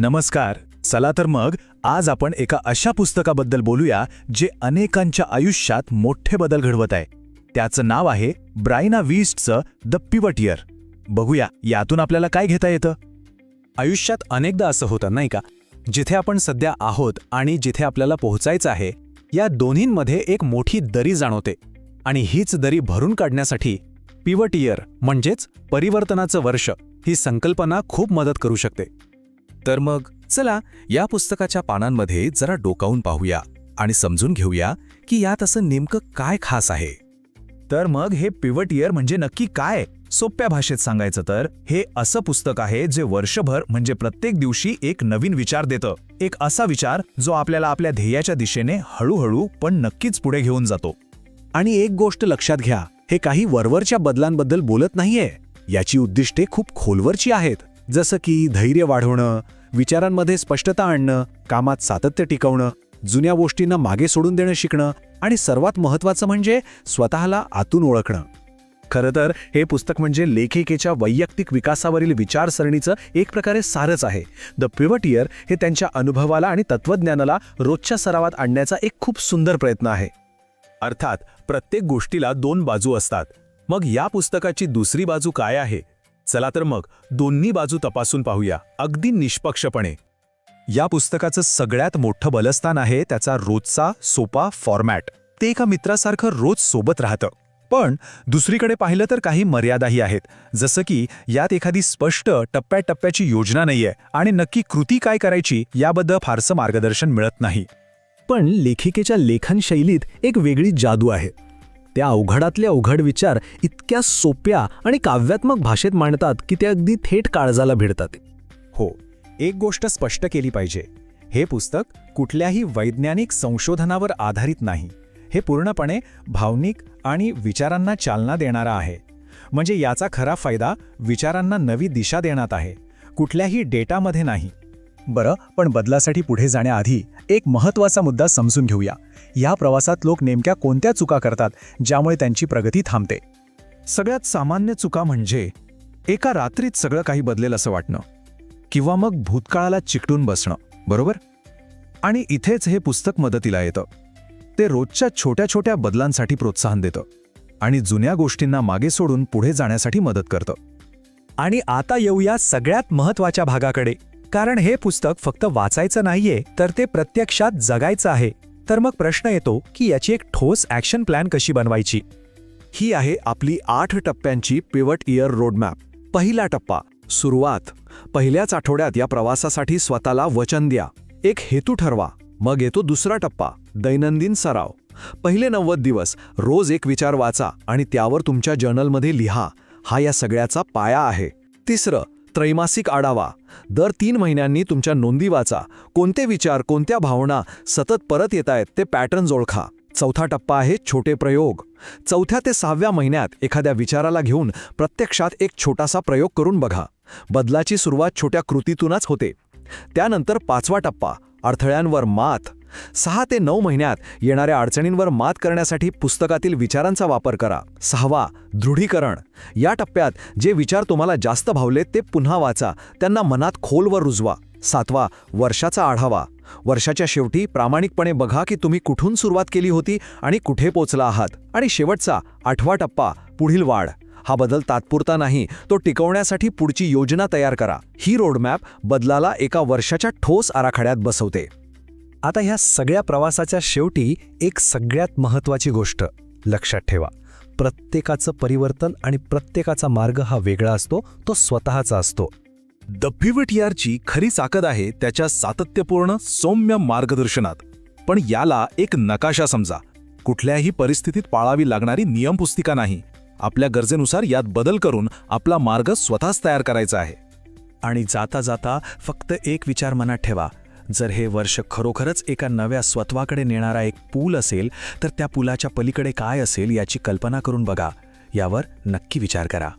नमस्कार. चला तर मग आज आपण एका अशा पुस्तकाबद्दल बोलूया जे अनेकांच्या आयुष्यात मोठे बदल घडवत आहे. त्याचं नाव आहे ब्रायना वीस्टचं द पिवट इयर. बघूया यातून आपल्याला काय घेता येतं? आयुष्यात अनेकदा असं होतं नाही का? जिथे आपण सध्या आहोत आणि जिथे आपल्याला पोहोचायचं आहे या दोन्हींमध्ये एक मोठी दरी जाणवते. आणि हीच दरी भरून काढण्यासाठी पिवट इयर म्हणजेच परिवर्तनाचं वर्ष ही संकल्पना खूप मदत करू शकते. तर मग चला या पुस्तकाच्या पानांमध्ये जरा डोकावून पाहूया आणि समजून घेऊया की यात असं नेमकं काय खास आहे. तर मग हे पिवट इयर म्हणजे नक्की काय? सोप्या भाषेत सांगायचं तर हे असं पुस्तक आहे जे वर्षभर म्हणजे प्रत्येक दिवशी एक नवीन विचार देतं. एक असा विचार जो आपल्याला आपल्या ध्येयाच्या दिशेने हळूहळू पण नक्कीच पुढे घेऊन जातो. आणि एक गोष्ट लक्षात घ्या हे काही वरवरच्या बदलांबद्दल बोलत नाहीये. याची उद्दिष्टे खूप खोलवरची आहेत. जसं की धैर्य वाढवणं विचारांमध्ये स्पष्टता आणणं कामात सातत्य टिकवणं जुन्या गोष्टींना मागे सोडून देणं शिकणं आणि सर्वात महत्त्वाचं म्हणजे स्वतःला आतून ओळखणं. खरं तर हे पुस्तक म्हणजे लेखिकेच्या वैयक्तिक विकासावरील विचारसरणीचं एक प्रकारे सारच आहे. द पिवट इयर हे त्यांच्या अनुभवाला आणि तत्वज्ञानाला रोजच्या सरावात आणण्याचा एक खूप सुंदर प्रयत्न आहे. अर्थात प्रत्येक गोष्टीला दोन बाजू असतात. मग या पुस्तकाची दुसरी बाजू काय आहे? चला तर मग दोन्ही बाजू तपासून पाहूया. अगदी निष्पक्षपणे. या पुस्तकाचं सगळ्यात मोठं बलस्थान आहे त्याचा रोजचा सोपा फॉर्मॅट ते एका मित्रासारखं रोज सोबत राहतं. पण दुसरीकडे पाहिलं तर काही मर्यादाही आहेत. जसं की यात एखादी स्पष्ट टप्प्याटप्प्याची योजना नाहीये आणि नक्की कृती काय करायची याबद्दल फारसं मार्गदर्शन मिळत नाही. पण लेखिकेच्या लेखनशैलीत एक वेगळी जादू आहे. त्या अवघडातले अवघड विचार इतक्या सोप्या आणि काव्यात्मक भाषेत मांडतात की ते अगदी थेट काळजाला भिडतात. हो एक गोष्ट स्पष्ट केली पाहिजे. हे पुस्तक कुठल्याही वैज्ञानिक संशोधनावर आधारित नाही. हे पूर्णपणे भावनिक आणि विचारांना चालना देणारा आहे. म्हणजे याचा खरा फायदा विचारांना नवी दिशा देण्यात आहे. कुठल्याही डेटामध्ये नाही. बरं पण बदलासाठी पुढे जाण्याआधी एक महत्त्वाचा मुद्दा समजून घेऊया. या प्रवासात लोक नेमक्या कोणत्या चुका करतात ज्यामुळे त्यांची प्रगती थांबते? सगळ्यात सामान्य चुका म्हणजे एका रात्रीत सगळं काही बदलेल असं वाटणं किंवा मग भूतकाळाला चिकटून बसणं बरोबर? आणि इथेच हे पुस्तक मदतीला येतं. ते रोजच्या छोट्या छोट्या बदलांसाठी प्रोत्साहन देतं आणि जुन्या गोष्टींना मागे सोडून पुढे जाण्यासाठी मदत करतं. आणि आता येऊया सगळ्यात महत्त्वाच्या भागाकडे. कारण हे पुस्तक फक्त वाचायचं नाहीये तर ते प्रत्यक्षात जगायचं आहे. तर मग प्रश्न येतो की याची एक ठोस ॲक्शन प्लॅन कशी बनवायची? ही आहे आपली आठ टप्प्यांची पिवट इयर रोडमॅप पहिला टप्पा सुरुवात. पहिल्याच आठवड्यात या प्रवासासाठी स्वतःला वचन द्या. एक हेतू ठरवा. मग येतो दुसरा टप्पा दैनंदिन सराव. पहिले नव्वद दिवस रोज एक विचार वाचा आणि त्यावर तुमच्या जर्नलमध्ये लिहा. हा या सगळ्याचा पाया आहे. तिसरं त्रैमासिक आढावा. दर तीन महिन्यांनी तुमच्या नोंदी वाचा. कोणते विचार कोणत्या भावना सतत परत येत आहेत ते पॅटर्न्स ओळखा. चौथा टप्पा आहे छोटे प्रयोग. चौथ्या ते सहाव्या महिन्यात एखाद्या विचाराला घेऊन प्रत्यक्षात एक छोटासा प्रयोग करून बघा. बदलाची सुरुवात छोट्या कृतीतूनच होते. त्यानंतर पाचवा टप्पा अडथळ्यांवर मात. सहा ते नऊ महिन्यात येणाऱ्या अडचणींवर मात करण्यासाठी पुस्तकातील विचारांचा वापर करा. सहावा दृढीकरण. या टप्प्यात जे विचार तुम्हाला जास्त भावलेत ते पुन्हा वाचा. त्यांना मनात खोलवर रुजवा. सातवा वर्षाचा आढावा. वर्षाच्या शेवटी प्रामाणिकपणे बघा की तुम्ही कुठून सुरुवात केली होती आणि कुठे पोचला आहात. आणि शेवटचा आठवा टप्पा पुढील वाढ. हा बदल तात्पुरता नाही तो टिकवण्यासाठी पुढची योजना तयार करा. ही रोडमॅप बदलाला एका वर्षाच्या ठोस आराखड्यात बसवते. आता ह्या सगळ्या प्रवासाच्या शेवटी एक सगळ्यात महत्वाची गोष्ट लक्षात ठेवा. प्रत्येकाचं परिवर्तन आणि प्रत्येकाचा मार्ग हा वेगळा असतो तो स्वतःचा असतो. द पिवट यारची खरी ताकद आहे त्याच्या सातत्यपूर्ण सौम्य मार्गदर्शनात. पण याला एक नकाशा समजा. कुठल्याही परिस्थितीत पाळावी लागणारी नियमपुस्तिका नाही. आपल्या गरजेनुसार यात बदल करून आपला मार्ग स्वतःच तयार करायचा आहे. आणि जाता जाता फक्त एक विचार मनात ठेवा. जर हे वर्ष खरोखरच एका नव्या स्वत्वाकडे नेणारा एक पूल असेल तर त्या पुलाच्या पलीकडे काय असेल याची कल्पना करून बघा. यावर नक्की विचार करा.